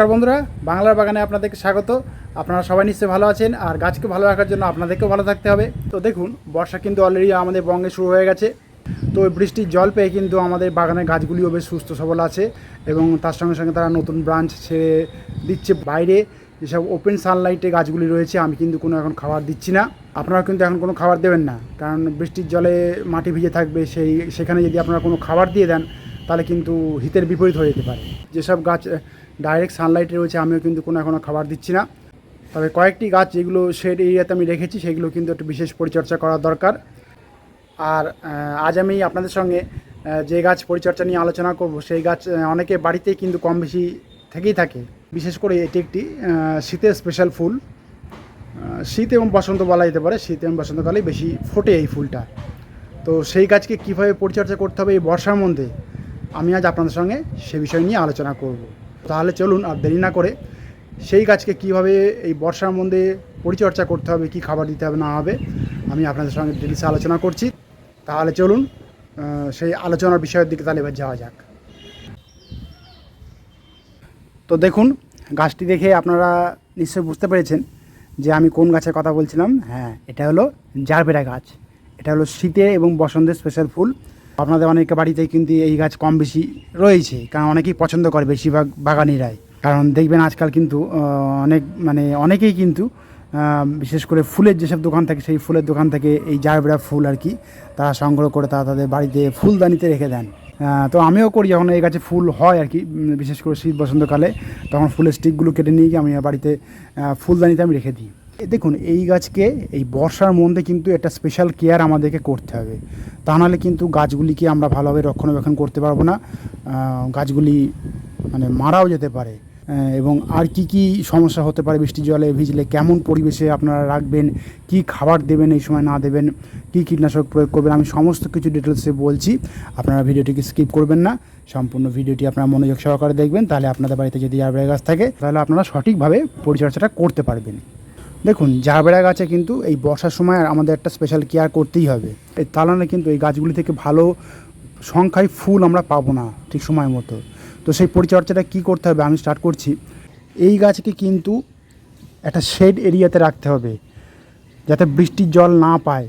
নমস্কার বন্ধুরা, বাংলার বাগানে আপনাদেরকে স্বাগত। আপনারা সবাই নিশ্চয়ই ভালো আছেন, আর গাছকে ভালো রাখার জন্য আপনাদেরকেও ভালো থাকতে হবে। তো দেখুন, বর্ষা কিন্তু অলরেডি আমাদের বঙ্গে শুরু হয়ে গেছে। তো ওই বৃষ্টির জল পেয়ে কিন্তু আমাদের বাগানের গাছগুলিও বেশ সুস্থ সবল আছে এবং তার সঙ্গে সঙ্গে তারা নতুন ব্রাঞ্চ ছেড়ে দিচ্ছে বাইরে। যেসব ওপেন সানলাইটে গাছগুলি রয়েছে, আমি কিন্তু কোনো এখন খাবার দিচ্ছি না। আপনারা কিন্তু এখন কোনো খাবার দেবেন না, কারণ বৃষ্টির জলে মাটি ভিজে থাকবে, সেই, সেখানে যদি আপনারা কোনো খাবার দিয়ে দেন তাহলে কিন্তু হিতের বিপরীত হয়ে যেতে পারে। যেসব গাছ ডাইরেক্ট সানলাইটে রয়েছে, আমিও কিন্তু কোনো এখনও খাবার দিচ্ছি না। তবে কয়েকটি গাছ যেগুলো শেড এরিয়াতে আমি রেখেছি, সেগুলো কিন্তু একটু বিশেষ পরিচর্যা করা দরকার। আর আজ আমি আপনাদের সঙ্গে যে গাছ পরিচর্যা নিয়ে আলোচনা করব, সেই গাছ অনেকে বাড়িতেই কিন্তু কম বেশি থেকেই থাকে। বিশেষ করে এটি একটি শীতের স্পেশাল ফুল। শীত এবং বসন্ত বলা যেতে পারে, শীত এবং বসন্তকালেই বেশি ফোটে এই ফুলটা। তো সেই গাছকে কীভাবে পরিচর্যা করতে হবে এই বর্ষার মধ্যে আমি আজ আপনাদের সঙ্গে সে বিষয় নিয়ে আলোচনা করব। তাহলে চলুন আর দেরি না করে সেই গাছকে কীভাবে এই বর্ষার মধ্যে পরিচর্যা করতে হবে, কী খাবার দিতে হবে, না হবে, আমি আপনাদের সঙ্গে ডিটেলসে আলোচনা করছি। তাহলে চলুন সেই আলোচনার বিষয়ের দিকে তাহলে এবার যাওয়া যাক। তো দেখুন, গাছটি দেখে আপনারা নিশ্চয়ই বুঝতে পেরেছেন যে আমি কোন গাছের কথা বলছিলাম। হ্যাঁ এটা হলো জারবেরা গাছ। এটা হলো শীতে এবং বসন্তের স্পেশাল ফুল। আপনাদের অনেকে বাড়িতেই কিন্তু এই গাছ কম বেশি রয়েছে, কারণ অনেকেই পছন্দ করে বেশিরভাগ বাগানিরাই। কারণ দেখবেন আজকাল কিন্তু অনেক মানে অনেকেই কিন্তু বিশেষ করে ফুলের যেসব দোকান থাকে, সেই ফুলের দোকান থেকে এই জারবেরা ফুল আর কি তারা সংগ্রহ করে তারা তাদের বাড়িতে ফুলদানিতে রেখে দেন। তো আমিও করি যখন এই গাছে ফুল হয় আর কি বিশেষ করে শীত বসন্তকালে, তখন ফুলের স্টিকগুলো কেটে নিয়ে গিয়ে আমি বাড়িতে ফুলদানিতে আমি রেখে দিই। দেখুন, এই গাছকে, এই বর্ষার মধ্যে কিন্তু একটা স্পেশাল কেয়ার আমাদেরকে করতে হবে। তা নাহলে কিন্তু গাছগুলিকে আমরা ভালোভাবে রক্ষণাবেক্ষণ করতে পারব না। গাছগুলি মানে মারাও যেতে পারে। এবং আর কি কি সমস্যা হতে পারে বৃষ্টির জলে, ভিজলে, কেমন পরিবেশে আপনারা রাখবেন, কি খাবার দেবেন এই সময় না দেবেন, কি কীটনাশক প্রয়োগ করবেন, আমি সমস্ত কিছু ডিটেলসে বলছি। আপনারা ভিডিওটিকে স্কিপ করবেন না। সম্পূর্ণ ভিডিওটি আপনারা মনোযোগ সহকারে দেখবেন। তাহলে আপনাদের বাড়িতে যদি জারবেরা গাছ থাকে, তাহলে আপনারা সঠিকভাবে পরিচর্যাটা করতে পারবেন। দেখুন জারবেরা গাছে কিন্তু এই বর্ষার সময় আমাদের একটা স্পেশাল কেয়ার করতেই হবে। এই তালানে কিন্তু এই গাছগুলি থেকে ভালো সংখ্যায় ফুল আমরা পাবো না ঠিক সময় মতো। তো সেই পরিচর্যাটা কি করতে হবে আমি স্টার্ট করছি। এই গাছকে কিন্তু একটা শেড এরিয়াতে রাখতে হবে, যাতে বৃষ্টির জল না পায়।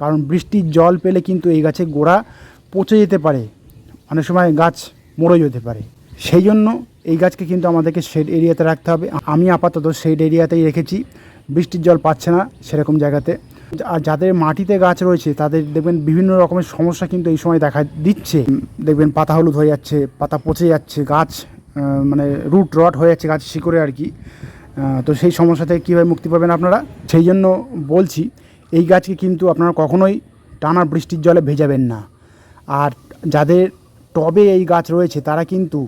কারণ বৃষ্টির জল পেলে কিন্তু এই গাছের গোড়া পচে যেতে পারে, অনেক সময় গাছ মরে যেতে পারে। সেই জন্য এই গাছকে কিন্তু আমাদেরকে শেড এরিয়াতে রাখতে হবে। আমি আপাতত শেড এরিয়াতেই রেখেছি। বৃষ্টির জল পাচ্ছে না সেরকম জায়গাতে। আর যাদের মাটিতে গাছ রয়েছে, তাদের দেখবেন বিভিন্ন রকমের সমস্যা কিন্তু এই সময় দেখা দিচ্ছে। দেখবেন পাতা হলুদ হয়ে যাচ্ছে, পাতা পচে যাচ্ছে, গাছ মানে রুট রট হয়ে যাচ্ছে গাছ শিকড়ে আর কি। তো সেই সমস্যা থেকে কীভাবে মুক্তি পাবেন আপনারা? সেই জন্য বলছি, এই গাছকে কিন্তু আপনারা কখনোই টানা বৃষ্টির জলে ভেজাবেন না। আর যাদের টবে এই গাছ রয়েছে, তারা কিন্তু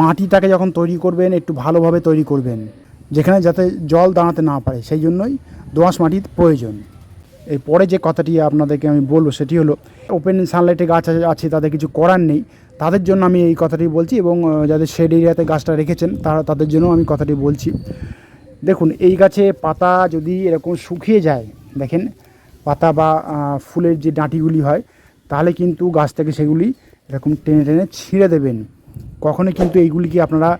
মাটিটাকে যখন তৈরি করবেন, একটু ভালোভাবে তৈরি করবেন। যেখানে যাতে জল দাঁড়াতে না পারে, সেই জন্যই দোআঁশ মাটির প্রয়োজন। এর পরে যে কথাটি আপনাদেরকে আমি বলব সেটি হলো ওপেন সানলাইটে গাছ আছে- তাদের কিছু করার নেই। তাদের জন্য আমি এই কথাটি বলছি এবং যাদের শেড এরিয়াতে গাছটা রেখেছেন, তারা, তাদের জন্য আমি কথাটি বলছি। দেখুন, এই গাছে পাতা যদি এরকম শুকিয়ে যায়, দেখেন, পাতা বা ফুলের যে ডাঁটিগুলি হয়, তাহলে কিন্তু গাছ থেকে সেগুলি এরকম টেনে টেনে ছিঁড়ে দেবেন। কখনোই কিন্তু এইগুলিকে আপনারা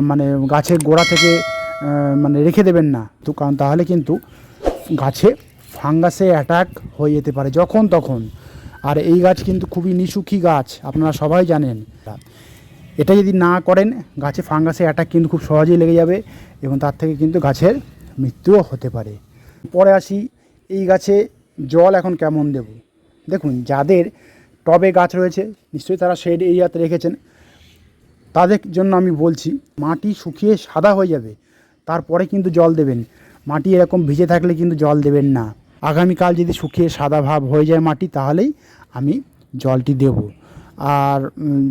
মানে গাছের গোড়া থেকে মানে রেখে দেবেন না। তো কারণ তাহলে কিন্তু গাছে ফাঙ্গাসে অ্যাটাক হয়ে যেতে পারে যখন তখন। আর এই গাছ কিন্তু খুবই নিশুখী গাছ, আপনারা সবাই জানেন। এটা যদি না করেন, গাছে ফাঙ্গাসে অ্যাটাক কিন্তু খুব সহজেই লেগে যাবে এবং তার থেকে কিন্তু গাছের মৃত্যুও হতে পারে। পরে আসি, এই গাছে জল এখন কেমন দেব? দেখুন, যাদের টবে গাছ রয়েছে, নিশ্চয়ই তারা শেড এরিয়াতে রেখেছেন। তাদের জন্য আমি বলছি, মাটি শুকিয়ে সাদা হয়ে যাবে। তারপরে কিন্তু জল দেবেন। মাটি এরকম ভিজে থাকলে কিন্তু জল দেবেন না। আগামীকাল যদি শুকিয়ে সাদা ভাব হয়ে যায় মাটি, তাহলেই আমি জলটি দেব। আর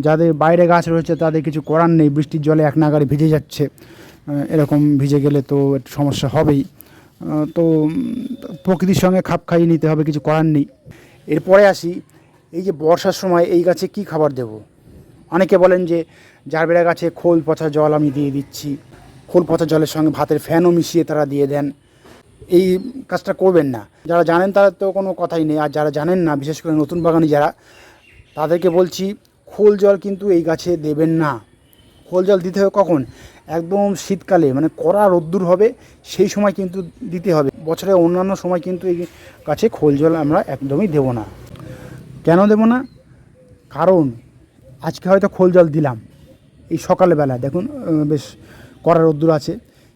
যাদের বাইরে গাছ রয়েছে, তাদের কিছু করার নেই। বৃষ্টির জলে এক নাগারে ভিজে যাচ্ছে। এরকম ভিজে গেলে তো একটু সমস্যা হবেই। তো প্রকৃতির সঙ্গে খাপ খাইয়ে নিতে হবে, কিছু করার নেই। এরপরে আসি, এই যে বর্ষার সময় এই গাছে কি খাবার দেবো? অনেকে বলেন যে, জারবেরা গাছে খোল, পচা জল আমি দিয়ে দিচ্ছি। খোল পচা জলের সঙ্গে ভাতের ফ্যানও মিশিয়ে তারা দিয়ে দেন। এই কাজটা করবেন না। যারা জানেন তারা তো কোনো কথাই নেই। আর যারা জানেন না, বিশেষ করে নতুন বাগানি যারা, তাদেরকে বলছি, খোল জল কিন্তু এই গাছে দেবেন না। খোল জল দিতে হবে কখন? একদম শীতকালে মানে কড়া রোদ্দুর হবে, সেই সময় কিন্তু দিতে হবে। বছরের অন্যান্য সময় কিন্তু এই গাছে খোল জল আমরা একদমই দেবো না। কেন দেবো না? কারণ আজকে হয়তো খোল জল দিলাম। এই সকালবেলা, দেখুন বেশ কড়া রোদ্দুর আছে,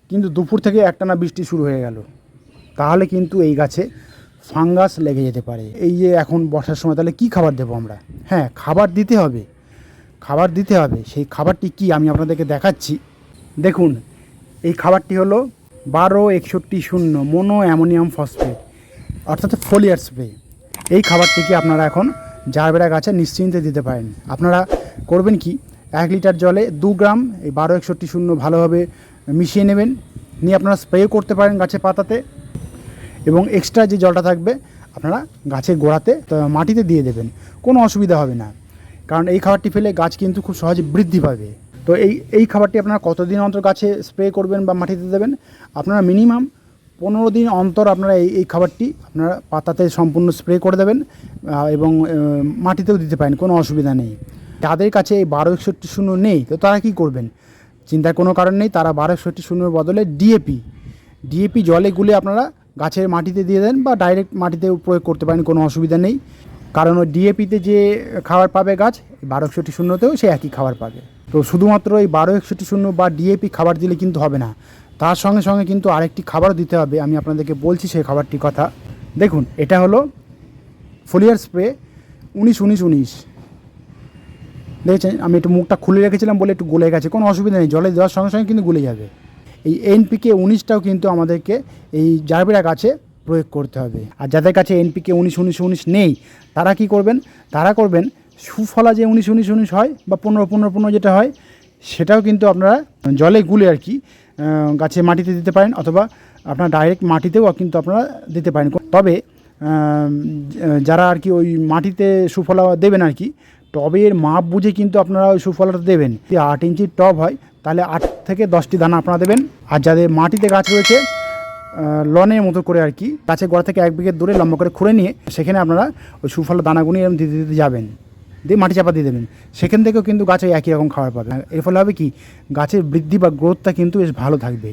কিন্তু দুপুর থেকে একটানা বৃষ্টি শুরু হয়ে গেল। তাহলে কিন্তু এই গাছে ফাঙ্গাস লেগে যেতে পারে। এই যে এখন বর্ষার সময়, তাহলে কি খাবার দেবো আমরা? হ্যাঁ খাবার দিতে হবে। খাবার দিতে হবে। সেই খাবারটি কি আমি আপনাদেরকে দেখাচ্ছি। দেখুন, এই খাবারটি হলো বারো একষট্টি শূন্য মোনো অ্যামোনিয়াম ফসফেট, অর্থাৎ ফোলিয়ার স্প্রে। এই খাবারটিকে আপনারা এখন জারবেরা গাছে নিশ্চিন্তে দিতে পারেন। আপনারা করবেন কি? এক লিটার জলে দু গ্রাম, এই বারো একষট্টি শূন্য ভালোভাবে মিশিয়ে নেবেন। নিয়ে আপনারা স্প্রে করতে পারেন গাছের পাতাতে। এবং এক্সট্রা যে জলটা থাকবে, আপনারা গাছের গোড়াতে মাটিতে দিয়ে দেবেন। কোনো অসুবিধা হবে না। কারণ এই খাবারটি ফেলে গাছ কিন্তু খুব সহজে বৃদ্ধি পাবে। তো এই এই খাবারটি আপনারা কতদিন অন্তর গাছে স্প্রে করবেন বা মাটিতে দেবেন, আপনারা মিনিমাম পনেরো দিন অন্তর আপনারা এই এই খাবারটি আপনারা পাতাতে সম্পূর্ণ স্প্রে করে দেবেন এবং মাটিতেও দিতে পারেন, কোনো অসুবিধা নেই। যাদের কাছে এই বারো একষট্টি শূন্য নেই, তো তারা কী করবেন? চিন্তার কোনো কারণ নেই, তারা বারো একষট্টি শূন্যর বদলে ডিএপি ডিএপি জলে গুলে আপনারা গাছের মাটিতে দিয়ে দেন বা ডাইরেক্ট মাটিতেও প্রয়োগ করতে পারেন, কোনো অসুবিধা নেই। কারণ ওই ডিএপিতে যে খাবার পাবে গাছ বারো একষট্টি শূন্যতেও সে একই খাবার পাবে। তো শুধুমাত্র এই বারো একষট্টি শূন্য বা ডিএপি খাবার দিলে কিন্তু হবে না। তার সঙ্গে সঙ্গে কিন্তু আরেকটি খাবারও দিতে হবে, আমি আপনাদেরকে বলছি সেই খাবারটির কথা। দেখুন, এটা হলো ফোলিয়ার স্প্রে উনিশ উনিশ উনিশ। দেখেছেন? আমি একটু মুখটা খুলে রেখেছিলাম বলে একটু গলে গেছে। কোনো অসুবিধা নেই, জলে দেওয়ার সঙ্গে সঙ্গে কিন্তু গলে যাবে। এই এনপিকে উনিশটাও কিন্তু আমাদেরকে এই জারবেরা গাছে প্রয়োগ করতে হবে। আর যাদের কাছে এনপিকে উনিশ উনিশ উনিশ নেই, তারা কি করবেন? তারা করবেন সুফলা যে উনিশ উনিশ উনিশ হয় বা পনেরো পনেরো পনেরো যেটা হয়, সেটাও কিন্তু আপনারা জলে গুলে আর কি গাছে মাটিতে দিতে পারেন অথবা আপনারা ডাইরেক্ট মাটিতেও কিন্তু আপনারা দিতে পারেন। তবে যারা আর কি ওই মাটিতে সুফলা দেবেন আর কি টবের মাপ বুঝে কিন্তু আপনারা ওই সুফলাটা দেবেন। যদি আট ইঞ্চির টব হয়, তাহলে আট থেকে দশটি দানা আপনারা দেবেন। আর যাদের মাটিতে গাছ রয়েছে লনের মতো করে আর কি, গাছের গোড়া থেকে এক বিঘের দূরে লম্বা করে খুঁড়ে নিয়ে সেখানে আপনারা ওই সুফলা দানাগুনি এরকম দিতে দিতে যাবেন। দিয়ে মাটি চাপা দিয়ে দেবেন। সেখান থেকেও কিন্তু গাছে একই রকম খাবার পাবে। এর ফলে হবে কি, গাছের বৃদ্ধি বা গ্রোথটা কিন্তু বেশ ভালো থাকবে।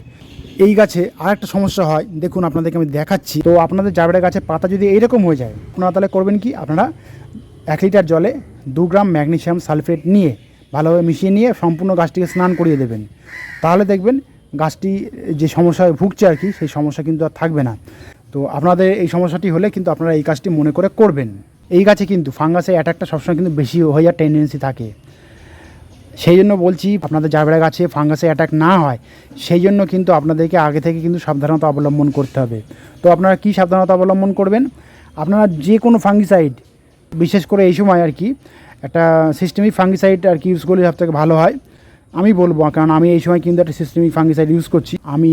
এই গাছে আর একটা সমস্যা হয়, দেখুন আপনাদেরকে আমি দেখাচ্ছি। তো আপনাদের জাবেড়া গাছের পাতা যদি এইরকম হয়ে যায়, আপনারা তাহলে করবেন কি? আপনারা এক লিটার জলে দু গ্রাম ম্যাগনেসিয়াম সালফেট নিয়ে ভালোভাবে মিশিয়ে নিয়ে সম্পূর্ণ গাছটিকে স্নান করিয়ে দেবেন। তাহলে দেখবেন গাছটি, যে সমস্যায় ভুগছে আর কি, সেই সমস্যা কিন্তু আর থাকবে না। তো আপনাদের এই সমস্যাটি হলে কিন্তু আপনারা এই কাজটি মনে করে করবেন। এই গাছে কিন্তু ফাঙ্গাসের অ্যাটাকটা সবসময় কিন্তু বেশি হয়ে যাওয়ার টেন্ডেন্সি থাকে। সেই জন্য বলছি, আপনাদের জারবেড়া গাছে ফাঙ্গাসে অ্যাটাক না হয়, সেই জন্য কিন্তু আপনাদেরকে আগে থেকে কিন্তু সাবধানতা অবলম্বন করতে হবে। তো আপনারা কি সাবধানতা অবলম্বন করবেন? আপনারা যে কোনো ফাঙ্গিসাইড বিশেষ করে এই সময় আর কি, একটা সিস্টেমিক ফাঙ্গিসাইড আর কি ইউজ করলে সব থেকে ভালো হয়। আমি বলব, কারণ আমি এই সময় কিন্তু একটা সিস্টেমিক ফাঙ্গিসাইড ইউজ করছি। আমি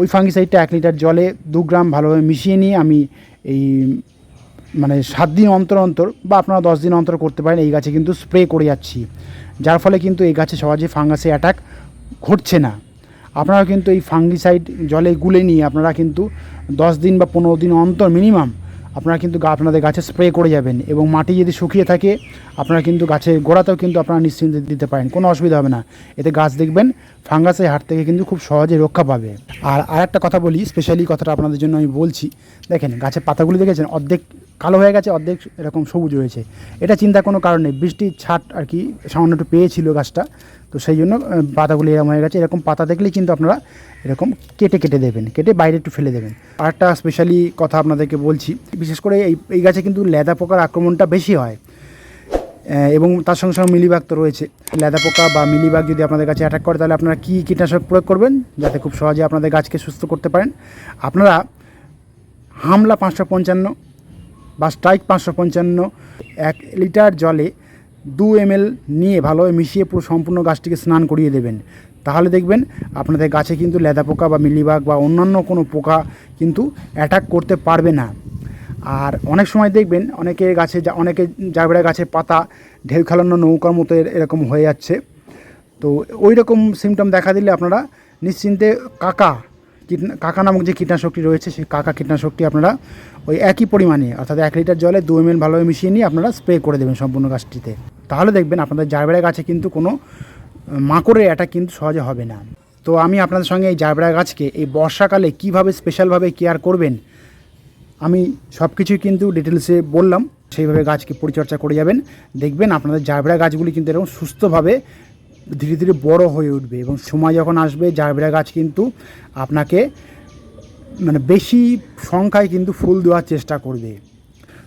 ওই ফাঙ্গিসাইডটা এক লিটার জলে দু গ্রাম ভালোভাবে মিশিয়ে নিয়ে আমি এই মানে সাত দিন অন্তর অন্তর বা আপনারা দশ দিন অন্তর করতে পারেন, এই গাছে কিন্তু স্প্রে করে যাচ্ছি। যার ফলে কিন্তু এই গাছে সহজে ফাঙ্গাসে অ্যাটাক ঘটছে না। আপনারা কিন্তু এই ফাঙ্গিসাইড জলে গুলে নিয়ে আপনারা কিন্তু দশ দিন বা পনেরো দিন অন্তর মিনিমাম আপনারা কিন্তু আপনাদের গাছে স্প্রে করে যাবেন এবং মাটি যদি শুকিয়ে থাকে, আপনারা কিন্তু গাছের গোড়াতেও কিন্তু আপনারা নিশ্চিন্তে দিতে পারেন, কোনো অসুবিধা হবে না। এতে গাছ দেখবেন, ফাঙ্গাসের হাট থেকে কিন্তু খুব সহজে রক্ষা পাবে। আর আর একটা কথা বলি স্পেশালি কথাটা আপনাদের জন্য আমি বলছি, দেখেন গাছের পাতাগুলি দেখেছেন, অর্ধেক কালো হয়ে গেছে, অর্ধেক এরকম সবুজ হয়েছে এটা চিন্তার কোনো কারণ বৃষ্টির ছাট আর কি সামান্য একটু পেয়েছিল গাছটা তো সেই জন্য পাতাগুলি এরকম হয়ে গেছে। এরকম পাতা দেখলেই কিন্তু আপনারা এরকম কেটে কেটে দেবেন, কেটে বাইরে একটু ফেলে দেবেন। আর একটা স্পেশালি কথা আপনাদেরকে বলছি, বিশেষ করে এই এই গাছে কিন্তু লেদা পোকার আক্রমণটা বেশি হয়। এবং তার সঙ্গে সঙ্গে মিলিবাগ তো রয়েছে। লেদা পোকা বা মিলিবাগ যদি আপনাদের কাছে অ্যাটাক করে, তাহলে আপনারা কী কীটনাশক প্রয়োগ করবেন? যাতে খুব সহজে আপনাদের গাছকে সুস্থ করতে পারেন। আপনারা হামলা পাঁচশো পঞ্চান্ন বা স্ট্রাইক পাঁচশো পঞ্চান্ন এক লিটার জলে দু এম নিয়ে ভালোভাবে মিশিয়ে পুরো সম্পূর্ণ গাছটিকে স্নান করিয়ে দেবেন। তাহলে দেখবেন আপনাদের গাছে কিন্তু লেদা পোকা বা মিলিবাগ বা অন্যান্য কোনো পোকা কিন্তু অ্যাটাক করতে পারবে না। আর অনেক সময় দেখবেন অনেকে গাছে যা- অনেকে জারবেড়া গাছের পাতা, ঢেউ খেলানো নৌকার মতো এরকম হয়ে যাচ্ছে। তো ওই রকম সিমটম দেখা দিলে আপনারা নিশ্চিন্তে কাকা কাকা নামক যে কীটনাশকটি রয়েছে সেই কাকা কীটনাশকটি আপনারা ওই একই পরিমাণে, অর্থাৎ এক লিটার জলে দু এম ভালোভাবে মিশিয়ে নিয়ে আপনারা স্প্রে করে দেবেন সম্পূর্ণ গাছটিতে। তাহলে দেখবেন আপনাদের জারবেড়া গাছে কিন্তু কোনো মাকড়ের অ্যাটাক কিন্তু সহজে হবে না। তো আমি আপনাদের সঙ্গে এই জারবেরা গাছকে এই বর্ষাকালে কীভাবে স্পেশালভাবে কেয়ার করবেন, আমি সব কিছুই কিন্তু ডিটেলসে বললাম। সেইভাবে গাছকে পরিচর্যা করে যাবেন। দেখবেন আপনাদের জারবেরা গাছগুলি কিন্তু এরকম সুস্থভাবে ধীরে ধীরে বড় হয়ে উঠবে এবং সময় যখন আসবে জারবেরা গাছ কিন্তু আপনাকে মানে বেশি সংখ্যায় কিন্তু ফুল দেওয়ার চেষ্টা করবে।